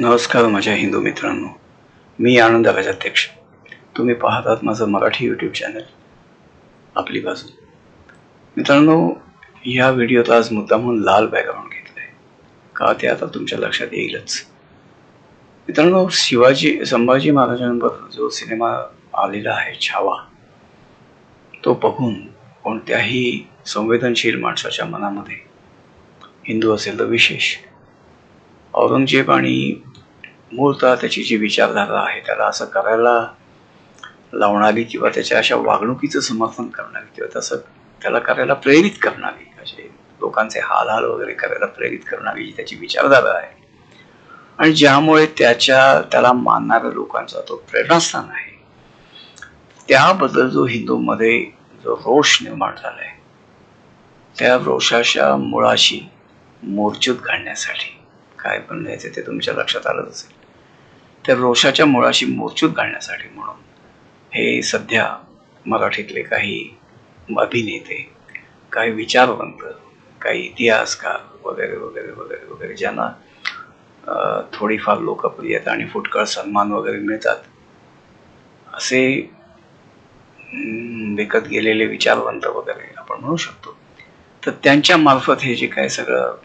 नमस्कार माझ्या हिंदू मित्रांनो. मी आनंद राजाध्यक्ष तुम्ही पाहत आहात माझं मराठी यूट्यूब चॅनल आपली बाजू. मित्रांनो या व्हिडिओत आज मुद्दामहून लाल बॅकग्राऊंड घेतलं आहे का ते आता तुमच्या लक्षात येईलच. मित्रांनो शिवाजी संभाजी महाराजांवर जो सिनेमा आलेला आहे छावा तो बघून कोणत्याही संवेदनशील माणसाच्या मनामध्ये हिंदू असेल तर विशेष. औरंगजेब आणि मूळतः त्याची जी विचारधारा आहे त्याला असं करायला लावणारी किंवा त्याच्या अशा वागणुकीचं समर्थन करणारी किंवा तसं त्याला करायला प्रेरित करणारी असे लोकांचे हाल हाल वगैरे करायला प्रेरित करणारी जी त्याची विचारधारा आहे. आणि ज्यामुळे त्याच्या त्याला मानणाऱ्या लोकांचा तो प्रेरणास्थान आहे. त्याबद्दल जो हिंदूमध्ये जो रोष निर्माण झालाय त्या रोषाच्या मुळाशी मोर्चूत घालण्यासाठी काय पण लिहायचं ते तुमच्या लक्षात आलंच असेल. त्या रोषाच्या मुळाशी मोर्चूत घालण्यासाठी म्हणून हे सध्या मराठीतले काही अभिनेते काही विचारवंत काही इतिहासकार वगैरे वगैरे वगैरे वगैरे ज्यांना थोडीफार लोकप्रियता आणि फुटकळ सन्मान वगैरे मिळतात असे विकत गेलेले विचारवंत वगैरे आपण म्हणू शकतो. तर त्यांच्या मार्फत हे जे काय सगळं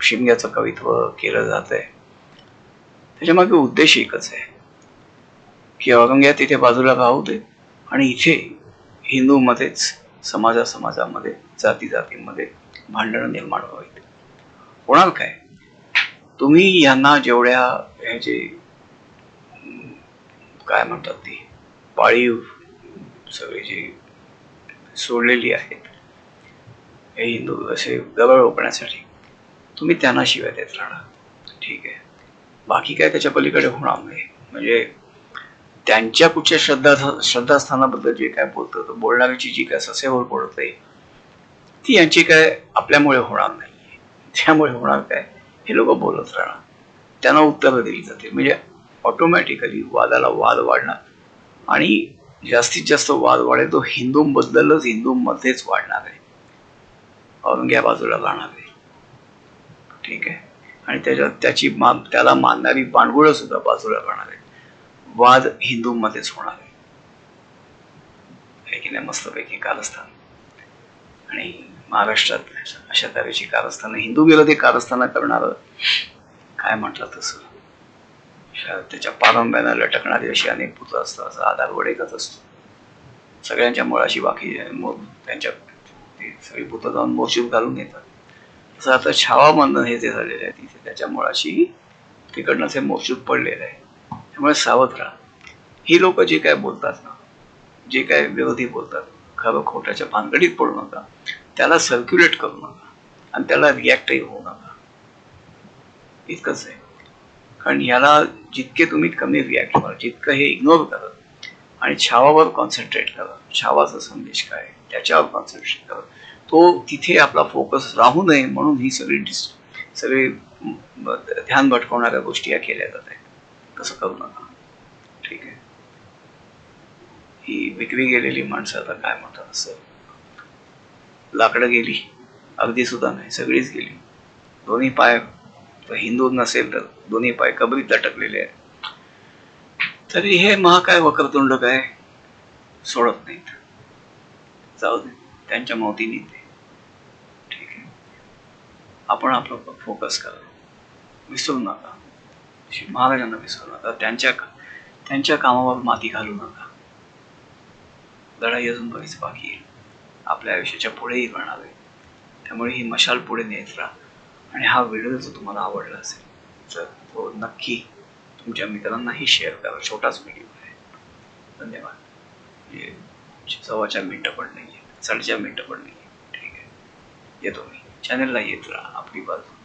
शिमग्याचं कवित्व केलं जात आहे त्याच्यामागे उद्देश एकच आहे. की औरंग्या तिथे बाजूला राहू दे आणि इथे हिंदूमध्येच समाजा समाजामध्ये जाती जातीमध्ये भांडणं निर्माण व्हावीत. होणार काय? तुम्ही यांना जेवढ्या हे जे काय म्हणतात ती पाळीव सगळी जी सोडलेली आहेत हे हिंदू असे गवळ ओपण्यासाठी तुम्ही त्यांना शिवाय देत राहणार. ठीक आहे. बाकी काय त्याच्या पलीकडे होणार नाही. म्हणजे त्यांच्या कुठच्या श्रद्धा श्रद्धास्थानाबद्दल जे काय बोलतं तर बोलणाऱ्याची जी काय ससेवर पडत आहे ती यांची काय आपल्यामुळे होणार नाही. त्यामुळे होणार काय? हे लोक बोलत राहणार. त्यांना उत्तरं दिली जातील. म्हणजे ऑटोमॅटिकली वादाला वाद वाढणार. आणि जास्तीत जास्त वाद वाढेल तो हिंदूंबद्दलच हिंदूंमध्येच वाढणार आहे. औरंग्या बाजूला जाणार आहे. ठीक आहे. आणि त्याच्यात त्याची मा त्याला मानणारी पाणगुळं सुद्धा बाजूला करणार आहे वाद हिंदूंमध्येच होणार आहे. की नाही मस्तपैकी कारस्थान. आणि महाराष्ट्रात अशा तऱ्हेची कारस्थानं हिंदू गेलं ते कारस्थानं करणारं काय म्हटलं तसं? त्याच्या पारंब्यानं लटकणारी अशी अनेक पुतळं असतात. असा आधार वडेकच असतो. सगळ्यांच्या मुळाशी बाकी मो त्यांच्या सगळी पुतळं जाऊन मोर्चूत घालून येतात. असं आता छावा बंधन हे जे झालेलं आहे तिथे त्याच्या मुळाशी तिकडनं ते मोजूद पडलेलं आहे. त्यामुळे सावध राहा. ही लोक जे काय बोलतात ना जे काय विरोधी बोलतात खरं खोट्याच्या भानगडीत पडू नका. त्याला सर्क्युलेट करू नका. आणि त्याला रिॲक्टही होऊ नका. इतकंच आहे. कारण याला जितके तुम्ही कमी रिॲक्ट करा जितकं हे इग्नोर करा आणि छावावर कॉन्सन्ट्रेट करा. छावाचा संदेश काय? त्याच्यावर कॉन्सन्ट्रेट करा. तो तिथे आपला फोकस राहू नये म्हणून ही सगळी डिस सगळी ध्यान भटकवणाऱ्या गोष्टी या केल्या जात आहेत. तसं करू नका. ठीक आहे. ही विक्री गेलेली माणसं आता काय म्हणतात असं? लाकडं गेली. अगदी सुद्धा नाही. सगळीच गेली. दोन्ही पाय हिंदू नसेल तर दोन्ही पाय कबरीत लटकलेले आहेत. तरी हे महाकाय वक्रतुंड काय? सोडत नाहीत. जाऊ दे. त्यांच्या मावतीने ते ठीक आहे? आपण आपलं फोकस करा. विसरू नका. महाराजांना विसरू नका. त्यांच्या त्यांच्या कामावर माती घालू नका. लढाई अजून बरीच बाकी आहे. आपल्या आयुष्याच्या पुढेही करणार आहे. त्यामुळे ही मशाल पुढे नेत राहा. आणि हा व्हिडिओ जर तुम्हाला आवडला असेल तर तो नक्की तुमच्या मित्रांनाही शेअर करा. छोटाच व्हिडिओ आहे. धन्यवाद. सव्वाच्या मिनटं पण नाही आहे साडेचार मिनटं पडली. आहे ठीक आहे. येतो मी. चॅनलला येत राहा आपली बाजू.